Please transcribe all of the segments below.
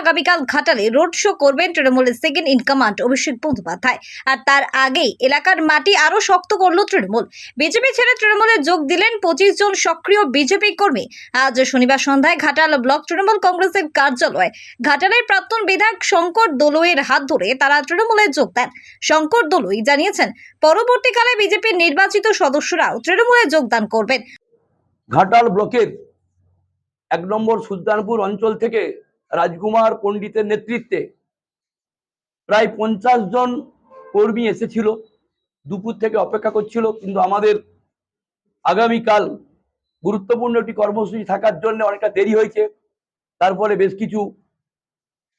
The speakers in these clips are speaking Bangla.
আগামীকাল ঘাটালে রোড শো করবেন তৃণমূলের second in command Abhishek Bandyopadhyay. আর তার আগেই এলাকার মাটি আরও শক্ত করল তৃণমূল। বিজেপি ছেড়ে তৃণমূলে যোগ দিলেন পঁচিশ জন সক্রিয় বিজেপি কর্মী। আজ শনিবার সন্ধ্যায় ঘাটাল ব্লক তৃণমূল কংগ্রেসের কার্যালয় ঘাটালের প্রাক্তন বিধায়ক শঙ্কর দোলইয়ের হাত ধরে তারা তৃণমূলে যোগ দেন। শঙ্কর দোলই জানিয়েছেন, পরবর্তীকালে বিজেপির নির্বাচিত সদস্যরাও তৃণমূলে যোগদান করবেন। ঘাটাল ব্লকের এক নম্বর সুলতানপুর অঞ্চল থেকে রাজকুমার পণ্ডিতের নেতৃত্বে প্রায় পঞ্চাশ জন কর্মী এসেছিল, দুপুর থেকে অপেক্ষা করছিল, কিন্তু আমাদের আগামীকাল গুরুত্বপূর্ণ একটি কর্মসূচি থাকার জন্য অনেকটা দেরি হয়েছে। তারপরে বেশ কিছু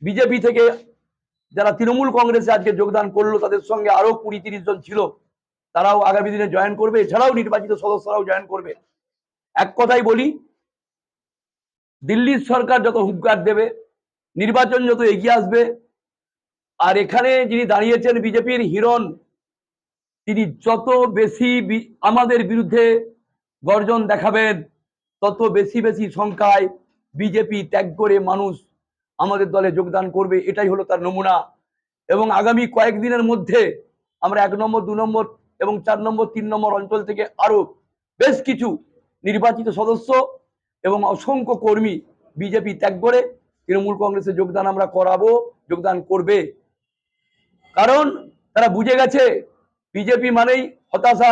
বিজেপি থেকে যারা তৃণমূল কংগ্রেসে আজকে যোগদান করল, তাদের সঙ্গে আরও কুড়ি তিরিশ জন ছিল, তারাও আগামী দিনে জয়েন করবে। এছাড়াও নির্বাচিত সদস্যরাও জয়েন করবে। এক কথাই বলি দিল্লির সরকার যত হুঙ্কার দেবে, নির্বাচন যত এগিয়ে আসবে, আর এখানে যিনি দাঁড়িয়েছেন বিজেপির হিরণ, তিনি যত বেশি আমাদের বিরুদ্ধে গর্জন দেখাবেন, তত বেশি বেশি সংখ্যায় বিজেপি ত্যাগ করে মানুষ আমাদের দলে যোগদান করবে, এটাই হলো তার নমুনা। এবং আগামী কয়েকদিনের মধ্যে আমরা এক নম্বর, দু নম্বর এবং চার নম্বর, তিন নম্বর অঞ্চল থেকে আরও বেশ কিছু নির্বাচিত সদস্য এবং অসংখ্য কর্মী বিজেপি ত্যাগ করে তৃণমূল কংগ্রেসে যোগদান আমরা করাবো, যোগদান করবে। কারণ তারা বুঝে গেছে, বিজেপি মানেই হতাশা,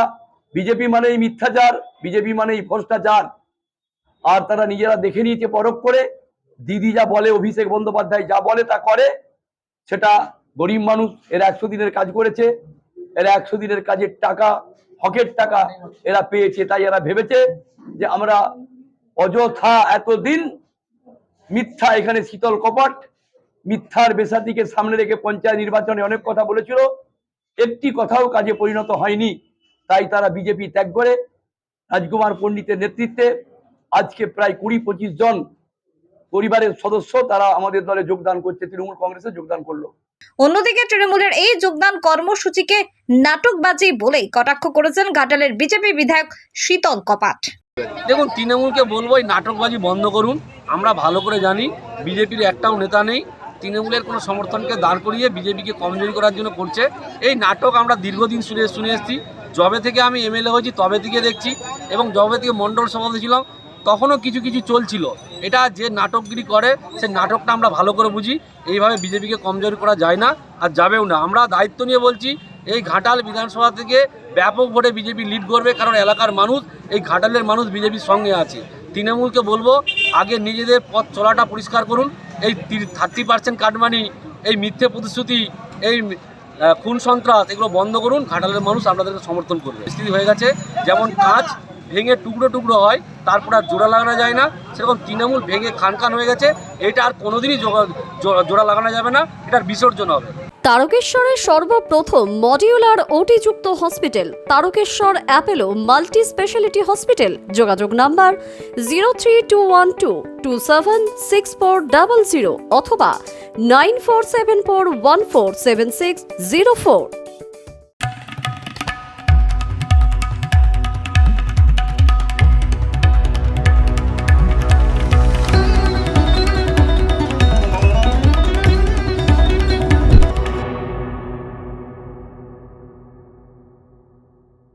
বিজেপি মানেই মিথ্যাচার, বিজেপি মানেই ভ্রষ্টাচার। আর তারা নিজেরা দেখে নিয়েছে পরখ করে, দিদি যা বলে, অভিষেক বন্দ্যোপাধ্যায় যা বলে তা করে, সেটা গরিব মানুষ, এরা একশো দিনের কাজ করেছে, এরা একশো দিনের কাজের টাকা, হকের টাকা এরা পেয়েছে, তাই এরা ভেবেছে যে আমরা অযথা এতদিন মিথ্যা এখানে শীতল কপাট, মিথ্যার বেসাতিকে সামনে রেখে পঞ্চায়েত নির্বাচনে অনেক কথা বলেছিল। একটি কথাও কাজে পরিণত হয়নি, তাই তারা বিজেপি ত্যাগ করে রাজকুমার পণ্ডিতের নেতৃত্বে আজকে প্রায় কুড়ি পঁচিশ জন পরিবারের সদস্য তারা আমাদের দলে যোগদান করছে, তৃণমূল কংগ্রেসে যোগদান করল। অন্যদিকে তৃণমূলের এই যোগদান কর্মসূচিকে নাটকবাজি বলেই কটাক্ষ করেছেন ঘাটালের বিজেপি বিধায়ক শীতল কপাট। দেখুন, তৃণমূলকে বলব এই নাটকবাজি বন্ধ করুন। আমরা ভালো করে জানি, বিজেপির একটাও নেতা নেই। তৃণমূলের কোনো সমর্থনকে দাঁড় করিয়ে বিজেপিকে কমজোরি করার জন্য করছে। এই নাটক আমরা দীর্ঘদিন শুনে শুনে এসেছি। যবে থেকে আমি এমএলএ হয়েছি, তবে থেকে দেখছি এবং যবে থেকে মণ্ডল সভাপতি ছিলাম তখনও কিছু কিছু চলছিল। এটা যে নাটকগিরি করে, সে নাটকটা আমরা ভালো করে বুঝি। এইভাবে বিজেপিকে কমজোরি করা যায় না আর যাবেও না। আমরা দায়িত্ব নিয়ে বলছি, এই ঘাটাল বিধানসভা থেকে ব্যাপক ভোটে বিজেপি লিড করবে কারণ এলাকার মানুষ, এই ঘাটালের মানুষ বিজেপির সঙ্গে আছে। তৃণমূলকে বলব, আগে নিজেদের পথ চলাটা পরিষ্কার করুন। এই থার্টি পার্সেন্ট কাটমানি, এই মিথ্যে প্রতিশ্রুতি, এই খুন সন্ত্রাস, এগুলো বন্ধ করুন। ঘাটালের মানুষ আপনাদেরকে সমর্থন করবে। স্থিতি হয়ে গেছে। যেমন কাঁচ ভেঙে টুকরো টুকরো হয়, তারপর আর জোড়া লাগানো যায় না। সেরকম তৃণমূল ভেঙে খান খান হয়ে গেছে, এটা আর কোনোদিনই জোড়া লাগানো যাবে না এটার বিসর্জন হবে। তারকেশ্বরের সর্বপ্রথম modular ওটিযুক্ত hospital, Tarakeswar Apollo multi specialty hospital, যোগাযোগ number zero three two one two two seven six four double zero অথবা nine four seven four one four seven six zero four.